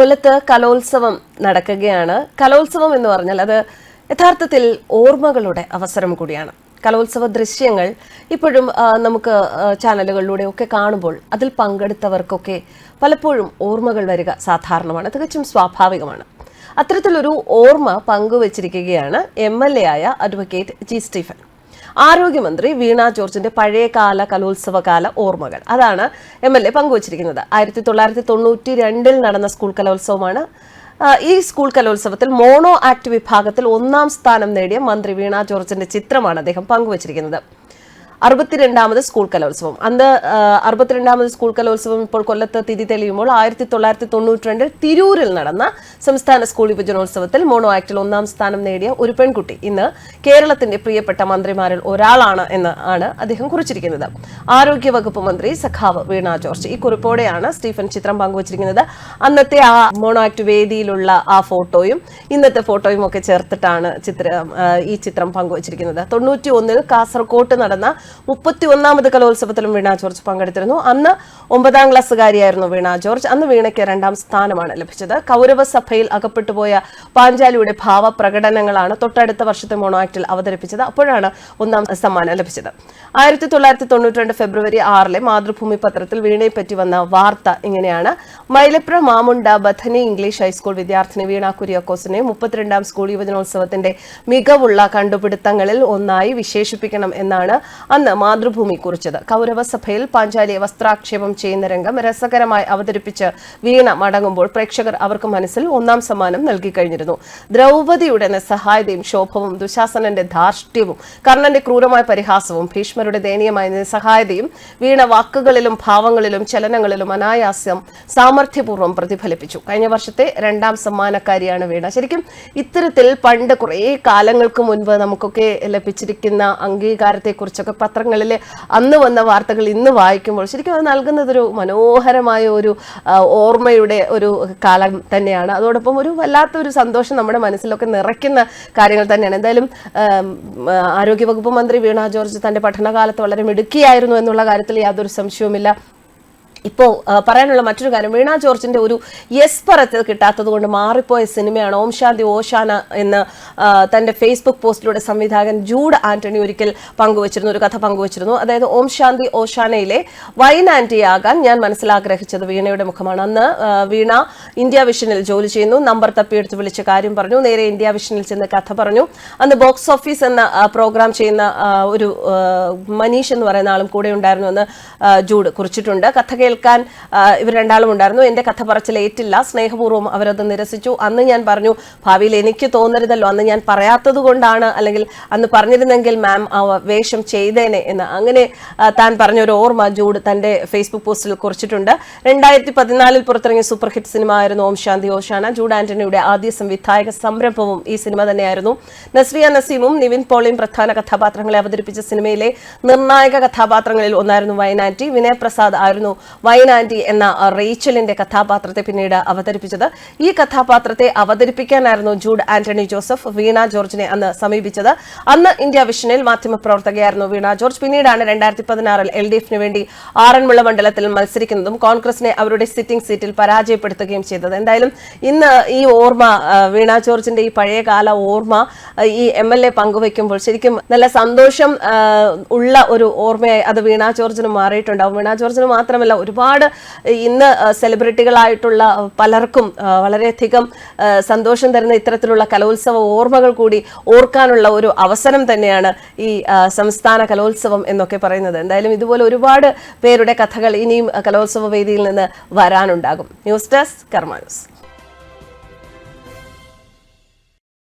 കൊല്ലത്ത് കലോത്സവം നടക്കുകയാണ്. കലോത്സവം എന്ന് പറഞ്ഞാൽ അത് യഥാർത്ഥത്തിൽ ഓർമ്മകളുടെ അവസരം കൂടിയാണ്. കലോത്സവ ദൃശ്യങ്ങൾ ഇപ്പോഴും നമുക്ക് ചാനലുകളിലൂടെ ഒക്കെ കാണുമ്പോൾ അതിൽ പങ്കെടുത്തവർക്കൊക്കെ പലപ്പോഴും ഓർമ്മകൾ വരിക സാധാരണമാണ്. തികച്ചും സ്വാഭാവികമാണ്. അത്തരത്തിലൊരു ഓർമ്മ പങ്കുവച്ചിരിക്കുകയാണ് എം എൽ എ ആയ അഡ്വക്കേറ്റ് ജി സ്റ്റീഫൻ. ആരോഗ്യമന്ത്രി വീണ ജോർജിന്റെ പഴയകാല കലോത്സവകാല ഓർമ്മകൾ. അതാണ് എം എൽ എ പങ്കുവച്ചിരിക്കുന്നത്. ആയിരത്തി തൊള്ളായിരത്തി തൊണ്ണൂറ്റി രണ്ടിൽ നടന്ന സ്കൂൾ കലോത്സവമാണ്. ഈ സ്കൂൾ കലോത്സവത്തിൽ മോണോ ആക്ട് വിഭാഗത്തിൽ ഒന്നാം സ്ഥാനം നേടിയ മന്ത്രി വീണ ജോർജിന്റെ ചിത്രമാണ് അദ്ദേഹം പങ്കുവച്ചിരിക്കുന്നത്. അറുപത്തിരണ്ടാമത് സ്കൂൾ കലോത്സവം. അന്ന് അറുപത്തിരണ്ടാമത് സ്കൂൾ കലോത്സവം ഇപ്പോൾ കൊല്ലത്ത് തിരി തെളിയുമ്പോൾ ആയിരത്തി തൊള്ളായിരത്തി തൊണ്ണൂറ്റി രണ്ടിൽ തിരൂരിൽ നടന്ന സംസ്ഥാന സ്കൂൾ വിഭജനോത്സവത്തിൽ മോണോ ആക്ടിൽ ഒന്നാം സ്ഥാനം നേടിയ ഒരു പെൺകുട്ടി ഇന്ന് കേരളത്തിന്റെ പ്രിയപ്പെട്ട മന്ത്രിമാരിൽ ഒരാളാണ് എന്ന് ആണ് അദ്ദേഹം കുറിച്ചിരിക്കുന്നത്. ആരോഗ്യ വകുപ്പ് മന്ത്രി സഖാവ് വീണ ജോർജ്. ഈ കുറിപ്പോടെയാണ് സ്റ്റീഫൻ ചിത്രം പങ്കുവച്ചിരിക്കുന്നത്. അന്നത്തെ ആ മോണോ ആക്ട് വേദിയിലുള്ള ആ ഫോട്ടോയും ഇന്നത്തെ ഫോട്ടോയും ഒക്കെ ചേർത്തിട്ടാണ് ചിത്രം ഈ ചിത്രം പങ്കുവച്ചിരിക്കുന്നത്. തൊണ്ണൂറ്റി ഒന്നിൽ കാസർകോട്ട് നടന്ന മുപ്പത്തി ഒന്നാമത് കലോത്സവത്തിലും വീണ ജോർജ് പങ്കെടുത്തിരുന്നു. അന്ന് ഒമ്പതാം ക്ലാസ്സുകാരിയായിരുന്നു വീണ ജോർജ്. അന്ന് വീണയ്ക്ക് രണ്ടാം സ്ഥാനമാണ് ലഭിച്ചത്. കൗരവ സഭയിൽ അകപ്പെട്ടുപോയ പാഞ്ചാലിയുടെ ഭാവപ്രകടനങ്ങളാണ് തൊട്ടടുത്ത വർഷത്തെ മോണോ അവതരിപ്പിച്ചത്. അപ്പോഴാണ് ഒന്നാം സമ്മാനം ലഭിച്ചത്. ആയിരത്തി തൊള്ളായിരത്തി തൊണ്ണൂറ്റി ഫെബ്രുവരി ആറിലെ മാതൃഭൂമി പത്രത്തിൽ വീണയെ പറ്റി വന്ന വാർത്ത ഇങ്ങനെയാണ്. Mylapra Mamunda Bethany English high school വിദ്യാർത്ഥിനി വീണ കുര്യാക്കോസിനെ മുപ്പത്തിരണ്ടാം സ്കൂൾ യുവജനോത്സവത്തിന്റെ മികവുള്ള കണ്ടുപിടുത്തങ്ങളിൽ ഒന്നായി വിശേഷിപ്പിക്കണം എന്നാണ് അന്ന് മാതൃഭൂമി കുറിച്ചത്. കൗരവസഭയിൽ പാഞ്ചാലിയെ വസ്ത്രാക്ഷേപം ചെയ്യുന്ന രംഗം രസകരമായി അവതരിപ്പിച്ച് വീണ മടങ്ങുമ്പോൾ പ്രേക്ഷകർ അവർക്ക് മനസ്സിൽ ഒന്നാം സമ്മാനം നൽകി കഴിഞ്ഞിരുന്നു. ദ്രൗപദിയുടെ നിസ്സഹായതയും ശോഭവും ദുശാസനന്റെ ധാർഷ്ട്യവും കർണന്റെ ക്രൂരമായ പരിഹാസവും ഭീഷ്മരുടെ ദയനീയമായ നിസ്സഹായതയും വീണ വാക്കുകളിലും ഭാവങ്ങളിലും ചലനങ്ങളിലും അനായാസം സാമർഥ്യപൂർവം പ്രതിഫലിപ്പിച്ചു. കഴിഞ്ഞ വർഷത്തെ രണ്ടാം സമ്മാനക്കാരിയാണ് വീണ. ശരിക്കും ഇത്തരത്തിൽ പണ്ട് കുറേ കാലങ്ങൾക്ക് മുൻപ് നമുക്കൊക്കെ ലഭിച്ചിരിക്കുന്ന അംഗീകാരത്തെക്കുറിച്ചൊക്കെ പത്രങ്ങളിൽ അന്ന് വന്ന വാർത്തകൾ ഇന്ന് വായിക്കുമ്പോൾ ശരിക്കും അത് നൽകുന്നതൊരു മനോഹരമായ ഒരു ഓർമ്മയുടെ ഒരു കാലം തന്നെയാണ്. അതോടൊപ്പം ഒരു വല്ലാത്തൊരു സന്തോഷം നമ്മുടെ മനസ്സിലൊക്കെ നിറയ്ക്കുന്ന കാര്യങ്ങൾ തന്നെയാണ്. എന്തായാലും ആരോഗ്യവകുപ്പ് മന്ത്രി വീണ ജോർജ് തന്റെ പഠനകാലത്ത് വളരെ മിടുക്കിയായിരുന്നു എന്നുള്ള കാര്യത്തിൽ യാതൊരു സംശയവുമില്ല. ഇപ്പോൾ പറയാനുള്ള മറ്റൊരു കാര്യം വീണ ജോർജിന്റെ ഒരു യെസ് പറത്തിൽ കിട്ടാത്തത് കൊണ്ട് മാറിപ്പോയ സിനിമയാണ് ഓം ശാന്തി ഓശാന എന്ന് തന്റെ ഫേസ്ബുക്ക് പോസ്റ്റിലൂടെ സംവിധായകൻ ജൂഡ് ആന്റണി ഒരിക്കൽ പങ്കുവച്ചിരുന്നു ഒരു കഥ പങ്കുവച്ചിരുന്നു. അതായത് ഓം ശാന്തി ഓശാനയിലെ ആകാൻ ഞാൻ മനസ്സിലാഗ്രഹിച്ചത് വീണയുടെ മുഖമാണ്. അന്ന് വീണ ഇന്ത്യ വിഷനിൽ ജോലി ചെയ്യുന്നു നമ്പർ തപ്പിയെടുത്ത് വിളിച്ച കാര്യം പറഞ്ഞു നേരെ ഇന്ത്യ വിഷനിൽ ചെന്ന് കഥ പറഞ്ഞു. അന്ന് ബോക്സ് ഓഫീസ് എന്ന പ്രോഗ്രാം ചെയ്യുന്ന ഒരു മനീഷ് എന്ന് പറയുന്ന ആളും കൂടെ ഉണ്ടായിരുന്നു എന്ന് ജൂഡ് കുറിച്ചിട്ടുണ്ട്. കഥ കേൾക്കാൻ ഇവർ രണ്ടാളും ഉണ്ടായിരുന്നു. എന്റെ കഥ പറച്ചിൽ ഏറ്റില്ല. സ്നേഹപൂർവം അവരത് നിരസിച്ചു. അന്ന് ഞാൻ പറഞ്ഞു ഭാവിയിൽ എനിക്ക് തോന്നരുതല്ലോ. അന്ന് ഞാൻ പറയാത്തത് കൊണ്ടാണ് അല്ലെങ്കിൽ അന്ന് പറഞ്ഞിരുന്നെങ്കിൽ മാം ആ വേഷം ചെയ്തേനെ എന്ന്. അങ്ങനെ താൻ പറഞ്ഞ ഒരു ഓർമ്മ ജൂഡ് തന്റെ ഫേസ്ബുക്ക് പോസ്റ്റിൽ കുറിച്ചിട്ടുണ്ട്. രണ്ടായിരത്തി പതിനാലിൽ പുറത്തിറങ്ങിയ സൂപ്പർ ഹിറ്റ് സിനിമ ആയിരുന്നു ഓം ശാന്തി ഓശാന ജൂഡ് ആന്റണിയുടെ ആദ്യ സംവിധായക സംരംഭവും ഈ സിനിമ തന്നെയായിരുന്നു. നസ്രിയ നസീമും നിവിൻ പോളിയും പ്രധാന കഥാപാത്രങ്ങളെ അവതരിപ്പിച്ച സിനിമയിലെ നിർണായക കഥാപാത്രങ്ങളിൽ ഒന്നായിരുന്നു വയനാറ്റി വിനയ് പ്രസാദ് ആയിരുന്നു വയനാറ്റി എന്ന റേച്ചലിന്റെ കഥാപാത്രത്തെ പിന്നീട് അവതരിപ്പിച്ചത്. ഈ കഥാപാത്രത്തെ അവതരിപ്പിക്കാനായിരുന്നു ജൂഡ് ആന്റണി ജോസഫ് വീണ ജോർജിനെ അന്ന് സമീപിച്ചത്. അന്ന് ഇന്ത്യ വിഷനിൽ മാധ്യമപ്രവർത്തകയായിരുന്നു വീണ ജോർജ്. പിന്നീടാണ് രണ്ടായിരത്തി പതിനാറിൽ എൽ ഡി എഫിന് വേണ്ടി ആറന്മുള മണ്ഡലത്തിൽ മത്സരിക്കുന്നതും കോൺഗ്രസിനെ അവരുടെ സിറ്റിംഗ് സീറ്റിൽ പരാജയപ്പെടുത്തുകയും ചെയ്തത്. എന്തായാലും ഇന്ന് ഈ ഓർമ്മ വീണ ജോർജിന്റെ ഈ പഴയകാല ഓർമ്മ ഈ എം എൽ എ പങ്കുവെക്കുമ്പോൾ ശരിക്കും നല്ല സന്തോഷം ഉള്ള ഒരു ഓർമ്മയായി അത് വീണ ജോർജിന് മാറിയിട്ടുണ്ടാവും. വീണ ജോർജിന് മാത്രമല്ല ഒരുപാട് ഇന്ന് സെലിബ്രിറ്റികളായിട്ടുള്ള പലർക്കും വളരെയധികം സന്തോഷം തരുന്ന ഇത്തരത്തിലുള്ള കലോത്സവ ഓർമ്മകൾ കൂടി ഓർക്കാനുള്ള ഒരു അവസരം തന്നെയാണ് ഈ സംസ്ഥാന കലോത്സവം എന്നൊക്കെ പറയുന്നത്. എന്തായാലും ഇതുപോലെ ഒരുപാട് പേരുടെ കഥകൾ ഇനിയും കലോത്സവ വേദിയിൽ നിന്ന് വരാനുണ്ടാകും. News desk Karma news.